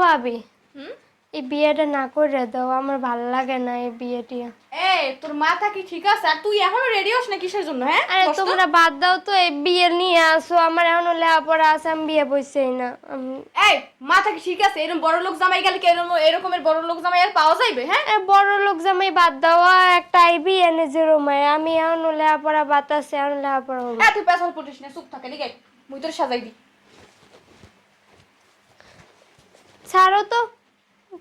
ভাবি এই বিয়েটা না করে দাও আমার ভালো লাগে না এই বিয়েটি। এই তোর মাথা কি ঠিক আছে? আর তুই এখনও রেডি হস না কিসের জন্য হ্যাঁ? আরে তোমরা বাদ দাও তো এই বিয়ে নিয়ে আসো আমার এখনও লেখাপড়া আছে আমি বিয়ে বসছেই না। এই মাথা কি ঠিক আছে? এরকম বড় লোক জামাই গেলে কি এরকম এরকমের বড় লোক জামাই আর পাওয়া যাইবে হ্যাঁ? বড় লোক জামাই বাদ দেওয়া একটা আইবি এনে জিরো মায় আমি এখনও লেখাপড়া বাতাসে এখন লেখাপড়া হব তুই পেছাল পটিস না চুপ থাকে লিগে মুই তোর সাজাই দি ছাড়ো তো।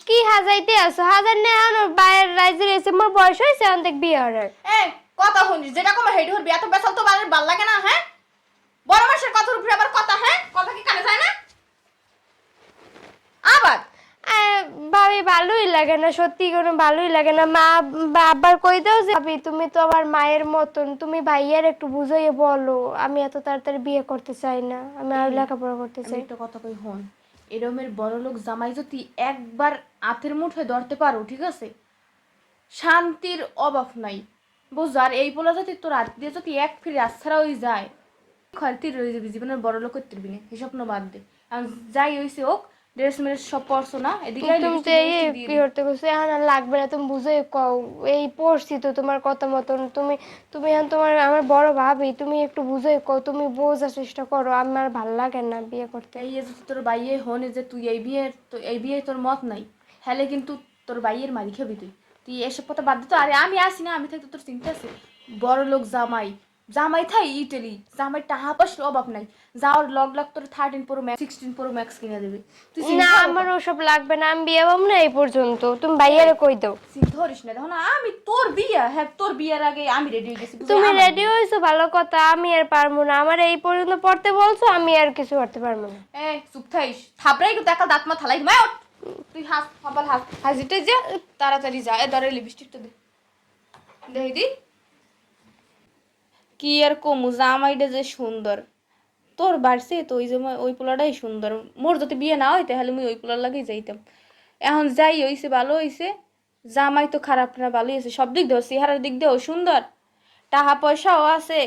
কি হাজাইতে আছো? হাজার নেই এখন বাইরের রাইজে এসে মোর বয়স হয়েছে এখন দেখ বিয়ে হওয়ার। এই কথা শুনিস যেটা কমে হেডি হরবি এত পেছাল তো বালের ভালো লাগে না হ্যাঁ? বড় মাসের কথার উপরে আবার কথা হ্যাঁ? কথা কি কানে যায় না? আবার? ভাবি ভালোই লাগে না সত্যি কোনো ভালোই লাগে না। মা বাবার কই দাও যে ভাবি তুমি তো আমার মায়ের মতন। তুমি ভাইয়ার একটু বুঝাইয়ে বলো। আমি এত তাড়াতাড়ি বিয়ে করতে চাই না। আমি আর লেখাপড়া করতে চাই একটা কথা কই হন এরমের বড়লোক জামাই যদি একবার আতের মুঠোয় ধরতে পারো, ঠিক আছে? শান্তির অভাব নাই। বোঝার এই বলা যদি তোর হাত দিয়ে যদি এক ফিরে আশ্রা হয়ে যায় খরতির রয়ে যাবি জীবনের বড় লোক করতে পারবি না এসব বাদ দে। যাই হয়েছে হোক ড্রেস সব পরছো না এদিকে তুমি তো এই এখন আর লাগবে না তুমি বুঝে কও এই পড়ছি তো তোমার কথা মতন। তুমি তুমি এখন তোমার আমার বড় ভাবি তুমি একটু বুঝে কও তুমি বোঝার চেষ্টা করো আমার ভালো লাগে না বিয়ে করতে। এই যে তোর বাইয়ে হনে যে তুই এই বিয়ের তো এই বিয়ে তোর মত নাই। হলে কিন্তু তোর বাইয়ের মারি খাবি তুই। তুই এসব কথা বাদ দিত আরে আমি আসি না আমি থাকতে তোর চিন্তা আছে। বড় লোক জামাই জামাই থাই ইটালি জামাই টাহা পয়সার অভাব নাই। যাওয়ার লগ লগ তোর thirteen pro max sixteen pro max কিনে দেবে। তুই না আমার ওসব লাগবে না আমি বিয়ে হব না এই পর্যন্ত। তুমি ভাইয়ারে কই দাও? করিস না দেখো না আমি তোর বিয়ে হ্যাঁ তোর বিয়ের আগে আমি রেডি হয়ে গেছি তুমি রেডি হয়েছো ভালো কথা আমি আর পারব না। আমার এই পর্যন্ত পড়তে বলছো আমি আর কিছু করতে পারব না। এ চুপ থাইস। থাপড়াই কিন্তু একা দাঁত মা থালাই মায় তুই হাস আবার হাস। হাসিতে যা তাড়াতাড়ি যা। এ ধরে লিপস্টিকটা দে। দেই দি। কি আর কমু জামাইটা যে সুন্দর। তোর বাড়ছে তো ওই যে ওই পোলাটাই সুন্দর। মোর যদি বিয়ে না হয় তাহলে মুই ওই পোলার লাগেই যাইতাম। এখন যাই হইছে ভালো হইছে। জামাই তো খারাপ না ভালোই আছে। সব দিক দিয়েও চেহারার দিক দিয়েও সুন্দর। টাকা পয়সাও আছে।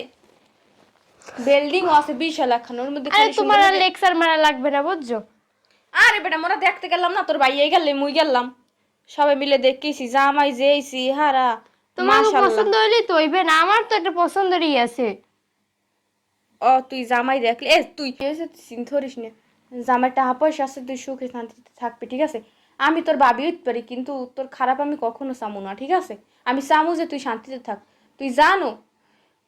বিল্ডিংও আছে বিশাল একখান ওর মধ্যে আরে তোমার আর লেকচার মারা লাগবে না বুঝছ? আরে বেটা মোরা দেখতে গেলাম না তোর ভাইয়াই গেলে মুই গেলাম। সবাই মিলে দেখেছি জামাই যেইছি হারা। তোমার পছন্দ হইলে না আমার তো একটা পছন্দেরই আছে। ও তুই জামাই দেখলি? এ তুই এসে চিন্তা করিস না। জামাই টাকা পয়সা আছে তুই সুখে শান্তিতে থাকবি ঠিক আছে? আমি তোর ভাবি হইতে পারি কিন্তু তোর খারাপ আমি কখনো চামু না ঠিক আছে? আমি চামু যে তুই শান্তিতে থাক। তুই জানো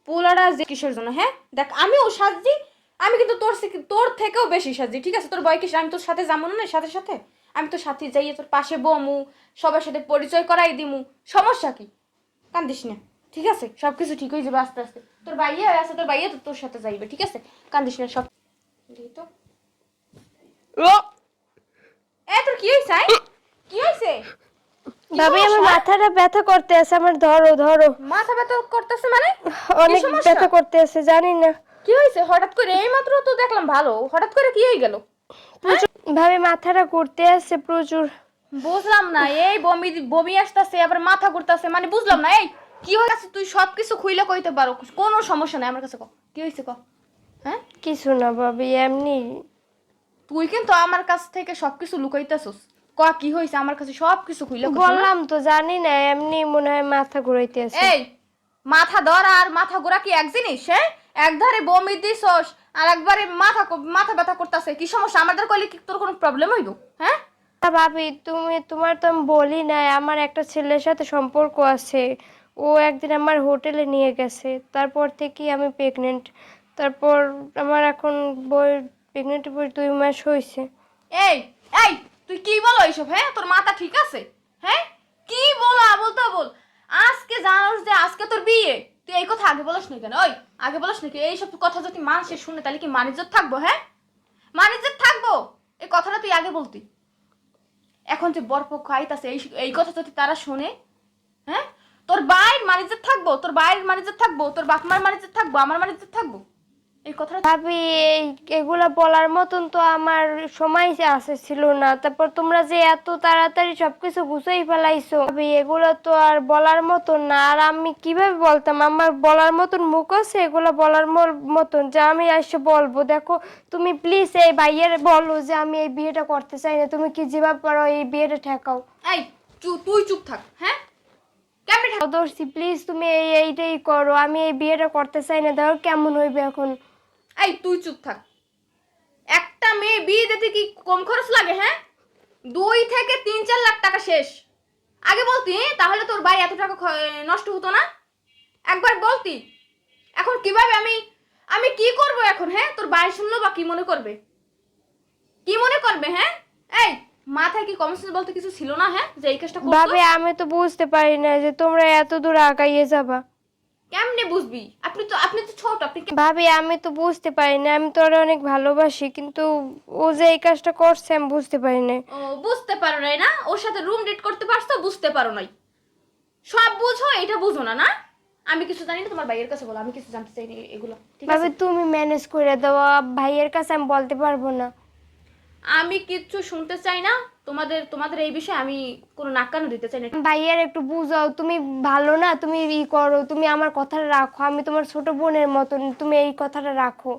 পোলারা যে কিসের জন্য হ্যাঁ? দেখ আমিও সাজি আমি কিন্তু তোর তোর থেকেও বেশি সাজি ঠিক আছে? তোর বয় কিসের আমি তোর সাথে যাব না সাথে সাথে? আমি তোর সাথে যাইয়ে তোর পাশে বমু সবার সাথে পরিচয় করাই দিমু সমস্যা কি? কান্দিস না ঠিক আছে? সব কিছু ঠিক হয়ে যাবে আস্তে আস্তে। তোর বাইয়ে আছে তোর বাইয়ে তো তোর সাথে যাইবে ঠিক আছে? কান্দিস না সব তো। এ তোর কি আই? কি হয়েছে ভাবি আমার মাথাটা ব্যথা করতে আছে আমার ধরো ধরো। মাথা ব্যথা করতেছে মানে? অনেক সমস্যা? ব্যথা করতে আছে জানি না। কি হয়েছে হঠাৎ করে এই মাত্র তো দেখলাম ভালো। হঠাৎ করে কি হয়ে গেল? ভাবে মাথাটা করতে আছে প্রচুর। বুঝলাম না এই বমি বমি আসতেছে আবার মাথা ঘুরতেছে মানে বুঝলাম না এই কি হয়ে গেছে তুই সব কিছু খুইলে কইতে পারো কোনো সমস্যা নাই আমার কাছে ক কি হয়েছে ক? হ্যাঁ? কিছু না ভাবি এমনি। তুই কিন্তু আমার কাছ থেকে সবকিছু লুকাইতেছস ক কি হয়েছে আমার কাছে সব কিছু খুইলে কইস বললাম তো জানি না এমনি মনে হয় মাথা ঘুরাইতে আছে এই মাথা ধর আর মাথা গোড়া কি এক জিনিস হ্যাঁ? একধারে বমি দিছস আর একবারে মাথা মাথা ব্যথা করতেছে কি সমস্যা? আমাদের কইলে কি তোর কোনো প্রবলেম হইব হ্যাঁ? ভাবি, তুমি, তোমার তো আমি বলি নাই, আমার একটা ছেলের সাথে সম্পর্ক আছে। ও একদিন আমার হোটেলে নিয়ে গেছে, তারপর থেকেই আমি প্রেগনেন্ট তারপর আমার এখন বই প্রেগনেন্ট বই দুই মাস হয়েছে। এই এই, তুই কি বলো এইসব হ্যাঁ? তোর মাথা ঠিক আছে? হ্যাঁ? কি বলো তো বল আজকে জানোস যে আজকে তোর বিয়ে। তুই এই কথা আগে বলিস না কেন? ওই, আগে বলিস নাকি এইসব কথা যদি মানুষের শুনে, তাহলে কি মানিজ্জত থাকব হ্যাঁ? মানিজ্জত থাকব? এই কথাটা তুই আগে বলতি। এখন যে বরপক্ষ আইতাছে, এই এই কথা যদি তারা শুনে হ্যাঁ? তোর বাইর মানিজের থাকব, তোর বাইরের মানিজের থাকব, তোর বাপমার মার মানিজ্জত থাকব, আমার মানিজের থাকব? এই কথাটা ভাবি এগুলা বলার মতন তো আমার সময় আছে ছিল না। তারপর তোমরা যে এত তাড়াতাড়ি সবকিছু ফেলাইছো ভাবি এগুলো তো আর বলার মতন না। আর আমি কীভাবে বলতাম? আমার বলার মতন মুখ আছে এগুলো বলার মতন। যে আমি এসে বলব দেখো তুমি প্লিজ এই ভাইয়ের বলো যে আমি এই বিয়েটা করতে চাই না। তুমি কি যেভাবে পারো এই বিয়েটা ঠেকাও। এই তুই চুপ থাক হ্যাঁ? কেমনে দর্শি প্লিজ তুমি এই এইটাই করো। আমি এই বিয়েটা করতে চাই না। দেখো কেমন হইবে এখন। এই, তুই চুপ থাক। একটা মেয়ে বিয়ে দিতে কি কম খরচ লাগে হ্যাঁ? দুই থেকে তিন, চার লাখ টাকা শেষ। আগে বলতি, তাহলে তোর ভাই এত টাকা নষ্ট হতো না? একবার বলতি, এখন কীভাবে আমি আমি কি করব এখন হ্যাঁ? তোর ভাই শুনলো বা কি মনে করবে? কি মনে করবে হ্যাঁ? এই, মাথায় কি কমন বলতে কিছু ছিল না হ্যাঁ যে এই কাজটা করছ আমি তো বুঝতে পারি না যে তোমরা এত দূর আগাইয়ে যাবা। কেমনে বুঝবি? আপনি তো আপনি তো ছোট আপনি ভাবি আমি তো বুঝতে পারি না আমি তো ওরে অনেক ভালোবাসি কিন্তু ও যে এই কাজটা করছে আমি বুঝতে পারি না ও বুঝতে পারো নাই না? ওর সাথে রুম ডেট করতে পারছ বুঝতে পারো নাই। সব বুঝো এটা বুঝো না না? আমি কিছু জানি না তোমার ভাইয়ের কাছে বলো আমি কিছু জানতে চাই না এগুলো। ঠিক আছে? ভাবি তুমি ম্যানেজ করে দাও ভাইয়ের কাছে আমি বলতে পারব না। আমি কিচ্ছু শুনতে চাই না তোমাদের তোমাদের এই বিষয়ে আমি কোনো নাকানো দিতে চাই না। ভাইয়ার একটু বুঝাও তুমি ভালো না? তুমি ই করো তুমি আমার কথাটা রাখো আমি তোমার ছোট বোনের মতন তুমি এই কথাটা রাখো।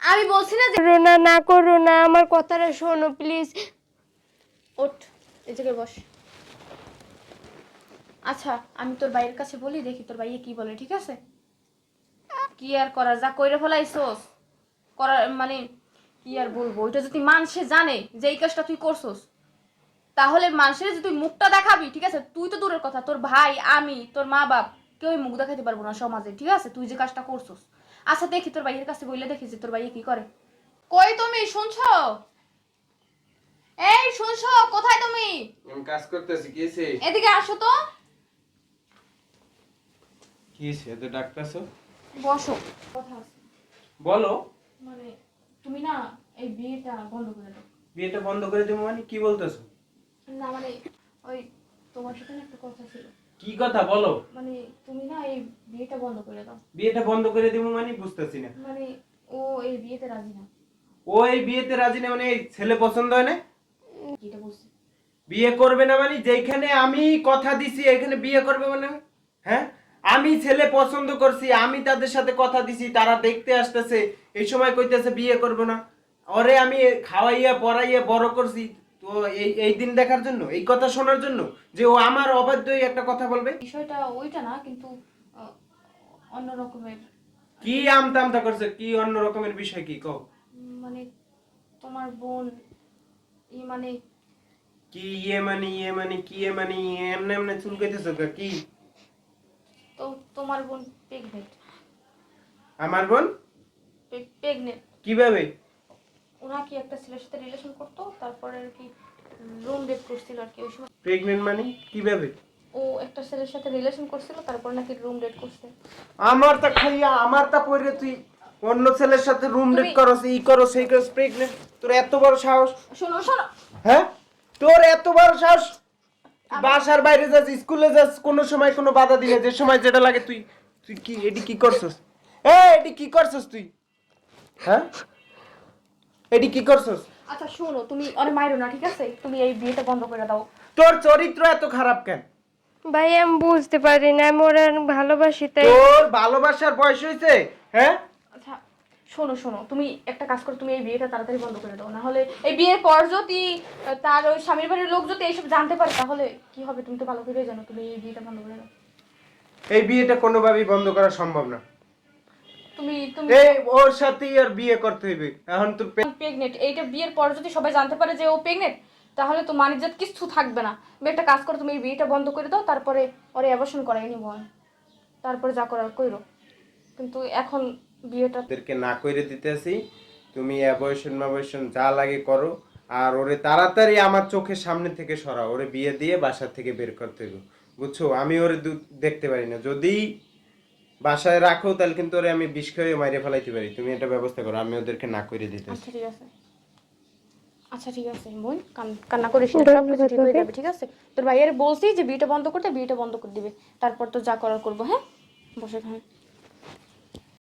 আমি বলছি না যে করো না না করো না আমার কথাটা শোনো প্লিজ ওঠ এই জায়গায় বস। আচ্ছা আমি তোর ভাইয়ের কাছে বলি দেখি তোর ভাইয়ে কি বলে ঠিক আছে? কি আর করা যা কইরে ফেলাইছোস করার মানে কি আর বলব? ওইটা যদি মানুষে জানে যে এই কাজটা তুই করছোস তাহলে মানুষের যে তুই মুখটা দেখাবি ঠিক আছে? তুই তো দূরের কথা। তোর ভাই আমি তোর মা বাপ কেউ মুখ দেখাতে পারব না সমাজে ঠিক আছে? তুই যে কাজটা করছোস। আচ্ছা দেখি তোর ভাইয়ের কাছে বললে দেখি যে তোর ভাইয়ে কি করে। কই তুমি? শুনছো? এই শুনছো? কোথায় তুমি? আমি কাজ করতেছি কি হয়েছে এদিকে আসো তো। কি হয়েছে এত ডাকতেছো? বসো। কথা আছে। বলো। মানে তুমি না এই বিয়েটা বন্ধ করে দাও। বিয়েটা বন্ধ করে দেবো মানে কি বলতেছো? না মানে ওই তোমার সাথে একটা কথা ছিল। কি কথা বলো? মানে তুমি না এই বিয়েটা বন্ধ করে দাও। বিয়েটা বন্ধ করে দেবো মানে বুঝতেছি না। মানে ও এই বিয়েতে রাজি না। ও এই বিয়েতে রাজি না মানে ছেলে পছন্দ হয় না? এটা বলছে। বিয়ে করবে না মানে যেখানে আমি কথা দিছি এখানে বিয়ে করবে মানে? হ্যাঁ? আমি ছেলে পছন্দ করছি আমি তাদের সাথে কথা দিছি তারা দেখতে আসতেছে এই সময় কইতেছে বিয়ে করবে না। ওরে আমি খাওয়াইয়া পড়াইয়া বড় করছি তো এই এই দিন দেখার জন্য এই কথা শোনার জন্য যে ও আমার অবাধ্যই একটা কথা বলবে। বিষয়টা ওইটা না কিন্তু অন্য রকমের কি আমতা আমতা করছে কি অন্য রকমের বিষয় কি কও? মানে তোমার বোন ই মানে কি ইয়ে মানে ইয়ে মানে কি ইয়ে মানে এমনি এমনি চুলকাইতেছো কি? তোমার বোন প্রেগনেন্ট আমার বোন? প্রেগনেন্ট কীভাবে? ওরা কি একটা ছেলের সাথে রিলেশন করতো? তারপরে আর কি রুম ডেট করছিল আর কি ওই সময়। প্রেগনেন্ট মানে? কীভাবে? ও একটা ছেলের সাথে রিলেশন করছিল তারপর নাকি রুম ডেট করছে। আমার তা খাইয়া আমার তা পরে তুই অন্য ছেলের সাথে রুম ডেট করস ই করস সেই করস প্রেগনেন্ট তোর এত বড় সাহস? শোনো শোনো। হ্যাঁ? তোর এত বড় সাহস? বাসার বাইরে যাস স্কুলে যাস কোনো সময় কোনো বাধা দিলে যে সময় যেটা লাগে তুই তুই কি এডি কি করছস? এ এডি কি করছস তুই? হ্যাঁ? এডি কি করছস? আচ্ছা শোনো তুমি অনেক মাইরো না ঠিক আছে? তুমি এই বিয়েটা বন্ধ করে দাও। তোর চরিত্র এত খারাপ কেন? ভাই আমি বুঝতে পারি না আমি ওরা ভালোবাসি তাই তোর ভালোবাসার বয়স হয়েছে হ্যাঁ? আচ্ছা শোনো শোনো তুমি একটা কাজ করো তুমি এই বিয়েটা তাড়াতাড়ি বন্ধ করে দাও। না হলে এই বিয়ের পর যদি তার ওই স্বামীর বাড়ির লোক যদি এইসব জানতে পারে তাহলে কি হবে? তুমি তো ভালো করে জানো তুমি এই বিয়েটা বন্ধ করে দাও। এই বিয়েটা কোনোভাবেই বন্ধ করা সম্ভব না। তুমি তুমি এই ওর সাথেই আর বিয়ে করতে হইবে। এখন তো প্রেগনেন্ট এইটা বিয়ের পর যদি সবাই জানতে পারে যে ও প্রেগনেন্ট তাহলে তো মানিজ্জাত কিছু থাকবে না। তুমি একটা কাজ করো তুমি এই বিয়েটা বন্ধ করে দাও তারপরে ওরে অ্যাবর্শন করাই নিব তারপরে যা করার কইরো। কিন্তু এখন বিয়েটা না করে দিতেছি। তুমি অ্যাবয়শন মাবয়শন যা লাগে করো। আর ওরে তাড়াতাড়ি আমার চোখের সামনে থেকে সরাও। ওরে বিয়ে দিয়ে বাসা থেকে বের করতে হবে বুঝছ? আমি ওরে দেখতে পারি না। যদি বাসায় রাখো তাহলে কিন্তু ওরে আমি বিষ খেয়ে মাইরে ফেলাইতে পারি। তুমি এটা ব্যবস্থা করো আমি ওদেরকে না করে দিতে আচ্ছা ঠিক আছে। আচ্ছা ঠিক আছে বোন। কান্না করিস ঠিক হয়ে যাবে ঠিক আছে? তোর ভাইয়ের বলছি যে বিয়েটা বন্ধ করতে বিয়েটা বন্ধ করে দিবে। তারপর তো যা করার করব হ্যাঁ? বসে এখানে।